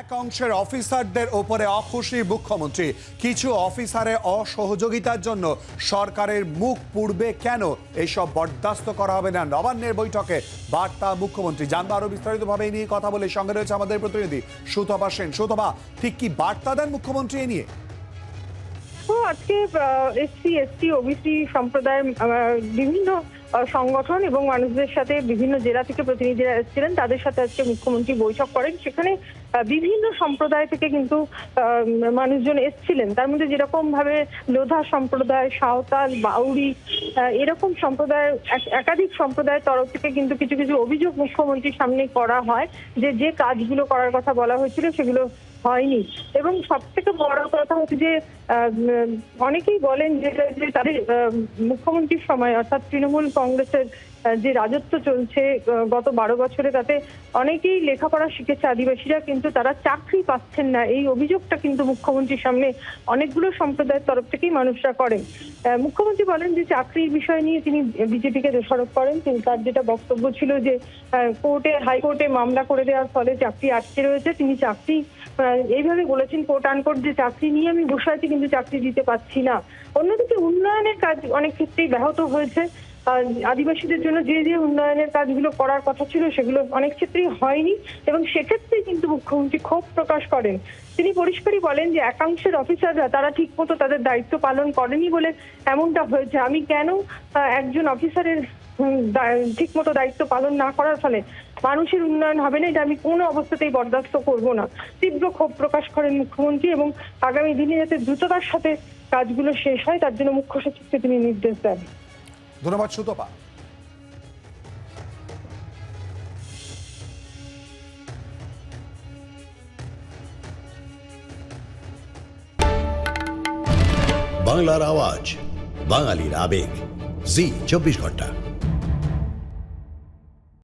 এক অংশের অফিসারদের ওপরে অখুশি মুখ্যমন্ত্রী। কিছু অফিসারের অসহযোগিতার জন্য সরকারের মুখ পূর্বে কেন? এইসব বরদাস্ত করা হবে না। নবান্নের বৈঠকে বার্তা মুখ্যমন্ত্রী। জানব আরও বিস্তারিতভাবে এই নিয়ে কথা বলে সঙ্গে রয়েছে আমাদের প্রতিনিধি সুতপা সেন। সুতপা, ঠিক কি বার্তা দেন মুখ্যমন্ত্রী এ নিয়ে? আজকে এসসি এসটি ওবিসি সম্প্রদায়ের বিভিন্ন সংগঠন এবং মানুষদের সাথে বিভিন্ন জেলা থেকে প্রতিনিধিরা এসেছিলেন। তাদের সাথে আজকে মুখ্যমন্ত্রী বৈঠক করেন। সেখানে বিভিন্ন সম্প্রদায় থেকে কিন্তু মানুষজন এসেছিলেন। তার মধ্যে যেরকম ভাবে লোধা সম্প্রদায়, সাঁওতাল বাউরি এরকম সম্প্রদায়ের এক- একাধিক সম্প্রদায়ের তরফ থেকে কিন্তু কিছু কিছু অভিযোগ মুখ্যমন্ত্রীর সামনে করা হয় যে যে কাজগুলো করার কথা বলা হয়েছিল সেগুলো হয়নি। এবং সব থেকে বড় কথা হচ্ছে যে অনেকেই বলেন যে তাদের মুখ্যমন্ত্রীর সময় অর্থাৎ তৃণমূল কংগ্রেসের যে রাজত্ব চলছে গত বারো বছরে তাতে অনেকেই লেখাপড়া শিখেছে, আদিবাসীরা কিন্তু তারা চাকরি পাচ্ছেন না। এই অভিযোগটা কিন্তু মুখ্যমন্ত্রীর সামনে অনেকগুলো সম্প্রদায়ের তরফ থেকেই মানুষরা করেন। মুখ্যমন্ত্রী বলেন যে চাকরির বিষয় নিয়ে তিনি বিজেপিকে দোষারোপ করেন। তিনি তার যেটা বক্তব্য ছিল যে কোর্টে, হাইকোর্টে মামলা করে দেওয়ার ফলে চাকরি আটকে রয়েছে। তিনি চাকরি এইভাবে বলেছেন কোর্ট আনকোর্ট যে চাকরি নিয়ে আমি বসে আছি কিন্তু চাকরি দিতে পারছি না। অন্যদিকে উন্নয়নের কাজ অনেক ক্ষেত্রেই ব্যাহত হয়েছে। আদিবাসীদের জন্য যে যে উন্নয়নের কাজগুলো করার কথা ছিল সেগুলো অনেক ক্ষেত্রেই হয়নি এবং সেক্ষেত্রে কিন্তু মুখ্যমন্ত্রী ক্ষোভ প্রকাশ করেন। তিনি পরিষ্কারই বলেন যে একাংশের অফিসাররা তারা ঠিকমতো তাদের দায়িত্ব পালন করেনি বলে এমনটা হয়েছে। আমি কেন একজন অফিসারের ঠিক মতো দায়িত্ব পালন না করার ফলে মানুষের উন্নয়ন হবে না এটা আমি কোনো অবস্থাতেই বরদাস্ত করব না। তীব্র ক্ষোভ প্রকাশ করেন মুখ্যমন্ত্রী এবং আগামী দিনে যাতে দ্রুততার সাথে কাজগুলো শেষ হয় তার জন্য মুখ্য সচিবকে তিনি নির্দেশ দেন। ধন্যবাদ সুতপা। বাংলার আওয়াজ বাঙালির আবেগ। জি চব্বিশ ঘণ্টা।